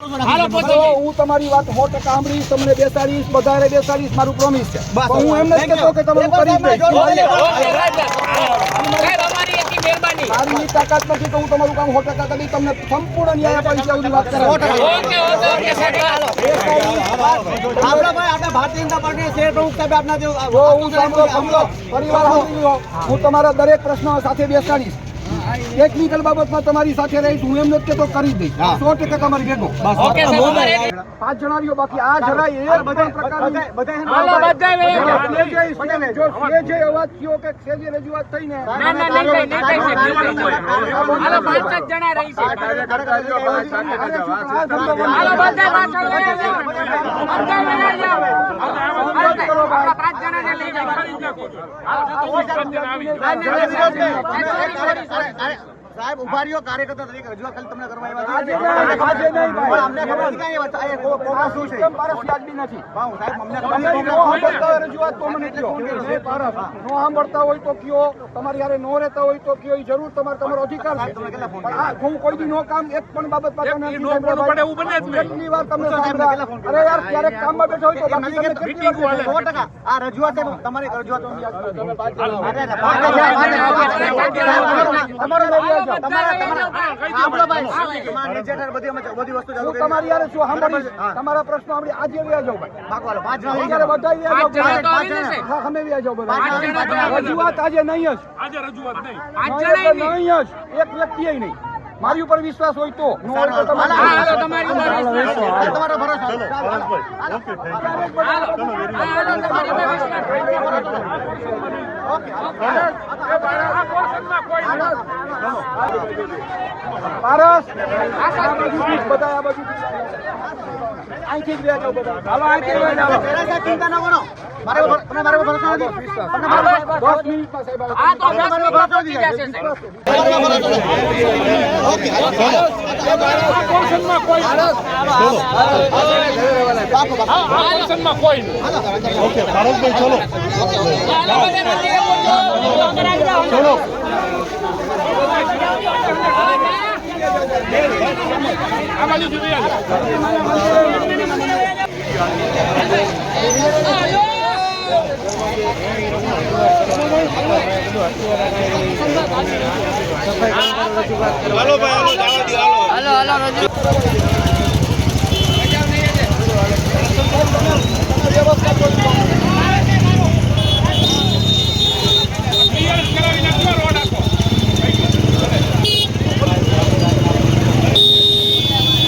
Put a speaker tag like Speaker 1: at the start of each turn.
Speaker 1: હું તમારી વાત સો ટકા સાંભળીશ તમને બેસાડીશ વધારે બેસાડીશ મારું પ્રોમિસ છે. હું એમ નથી કહેતો કે તમે કરી મારી તાકાત નથી તો હું તમારું કામ સો ટકા કરી તમને સંપૂર્ણ ન્યાય અપાવીશ ત્યાં વાત લો. હું તમારા દરેક પ્રશ્નો સાથે બેસાડીશ. ટેકનિકલ બાબતમાં તમારી સાથે રહીશ હું એમ નથી તો કરી જ દઈશ સો ટકા તમારી ભેગો પાંચ જણાવ્યો બાકી આ જરાય એ પણ પ્રકારની
Speaker 2: હાલો બધા
Speaker 1: જો અવાજ થયો કે સેજે રજૂઆત થઈને
Speaker 2: ના પાંચ જણા રહી છે પાંચ જાઓ.
Speaker 3: સાહેબ ઊભા રહ્યો કાર્યકર્તા તરીકે રજૂઆત ખાલી તમને કરવા આવ્યા છે.
Speaker 1: નહીં, આજે નહીં ભાઈ.
Speaker 3: પણ અમને ખબર શું છે
Speaker 1: નથી
Speaker 3: સાહેબ અમને ખબર
Speaker 1: તમે રજૂઆત તો મને. નો સાંભળતા હોય તો કયો તમારી યારે નો રહેતા હોય તો કયો જરૂર તમારે તમારો અધિકાર છે
Speaker 3: તમે
Speaker 1: હું કોઈ દી નો કામ એક પણ બાબત. કેટલી વાર તમને સાંભળ્યા અરે યાર ક્યારેક કામમાં બેઠા હોય તો બાકી તમને કેટલી વાર
Speaker 3: સો? ટકા આ રજૂઆત છે તમારી રજૂઆત અરે, અરે,
Speaker 1: તમારો જાઓ.
Speaker 3: તમારા
Speaker 1: પ્રશ્નો સાંભળી આજે વ્યા જાઓ ભાઈ.
Speaker 3: પાંચ જણા
Speaker 1: અમે વ્યા જાઓ. બધા. રજૂઆત આજે નહીં જ. નહીં. જ. એક વ્યક્તિએ નહીં. મારી ઉપર વિશ્વાસ હોય તો. તમારો
Speaker 3: ભરોસો.
Speaker 1: પારસ બધા આ બાજુથી જ. અહીંથી જ વ્યા બધા હાલો અહીંથી જ વ્યા
Speaker 3: મારે ભરોસો નથી.
Speaker 2: આ નજીક પહોંચો.
Speaker 1: વ્યવસ્થા કરી દો.